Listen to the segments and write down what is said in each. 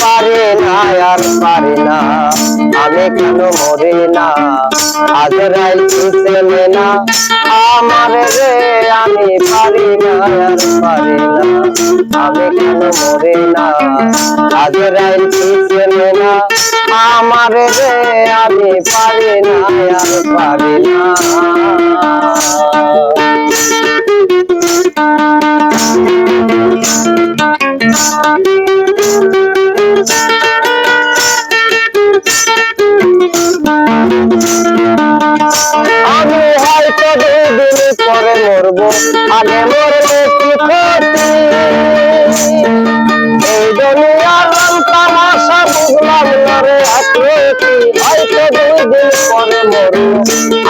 পারি না, আর পারি না। আমি কেন মরি না? আজ রাইল ছেলে না? আমার রে আমি পারি না, আর পারি না। আমি কেন মরি না? আজ রাইল ছেলে না? আমার রে আমি পারি না, আর পারি না। হয়তো দুদিন পরে মরবো, আগে মরলে কি ক্ষতি? এই দুনিয়ার রং তামাশা বুঝলাম না রে আকৃতি হয়তো দুদিন পরে মরবো,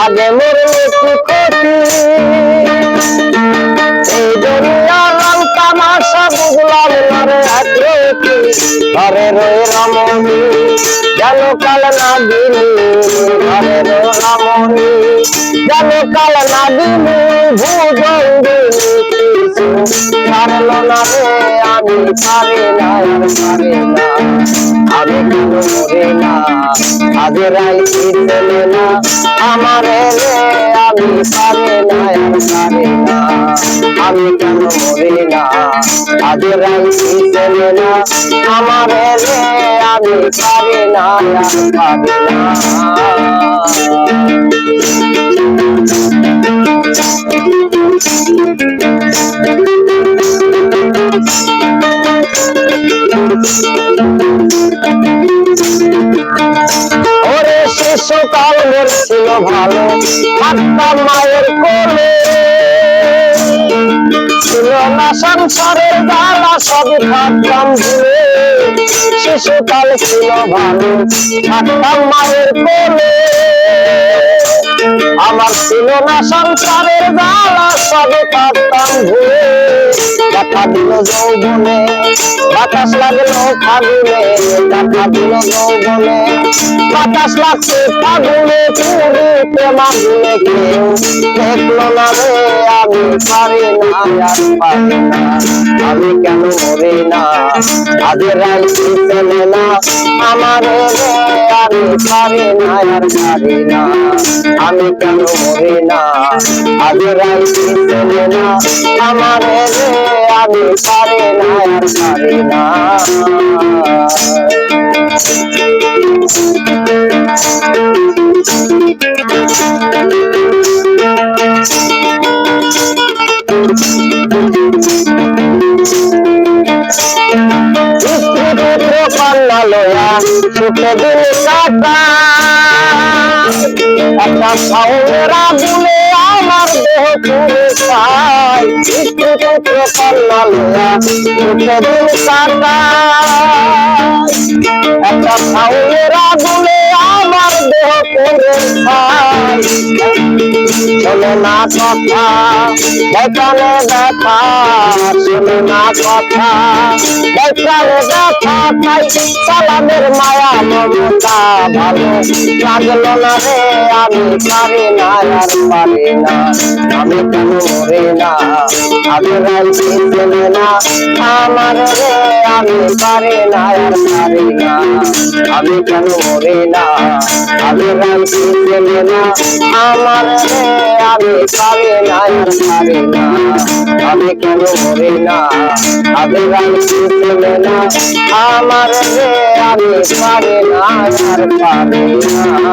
আগে মরলে কি ক্ষতি? এই দুনিয়ার রং তামাশা বুঝলাম না রে আকৃতি ঘরে রয়ে রমণী গেল কাল না দিলি ঘরে রয়ে রমণী গেল কাল না দিলি ভুজঙ্গিনী ছাড়লো না রে, আমি পারি না পারি না। আমি কেন মরি না, আজ রাইতি ছেলে না। আমার রে, আমি পারি না পারি না। আমি কেন মরি না, আজ রাইতি ছেলে না। আমার রে ওরে শিশুকাল মোর ছিল ভালো মায়ের কোলে সংসারের জ্বালা সব থাকতাম ভুলে শিশুকাল ছিল ভালো থাকতাম মায়ের কোলে। আমার ছিল না সংসারের জ্বালা, সব থাকতাম ভুলে দেখা যৌবনে, বাতাস লাগল ফাগুনে দেখা দিল যৌবনে। বাতাস লাগছে ফাগুনে পুরীতে মাগুনে কেউ দেখল না রে, আমি পারি না, আর পারি না। আমি কেন মরি না? আজ রাইছি ছেলে না, আমার রে, আমি পারি না, আর পারি না। আমি কেন মরি না? আজ রাইছি ছেলে না, আমার রে আমি পারি না আর পারি না স্ত্রীপুত্র কন্যা লয়া সুখে দিন কাটা একটা সাউরা বুলে আমার দেহ পুরে পায়। স্ত্রীপুত্র কন্যা লয়া সুখে দিন কাটা একটা সাউরা বুলে আমার দেহ পায়। শোনো না কথা বেতনে ব্যথা শোনো না কথা বেতনে ব্যথা তাই সালামের মায়া, মমতা, ভালো লাগল না রে, আমি পারি না আর পারি না। আমি কেন মরি না? আমি রাইছি ছেলে না? আমার রে, আমি পারি না আর পারি না। আমি কেন মরি না? আমি রাইছি ছেলে না? আমার রে পারি না পারি না আমি কেন মরি না আমি রাইছি ছেলে না আমার রে আমি পারি না আর পারি না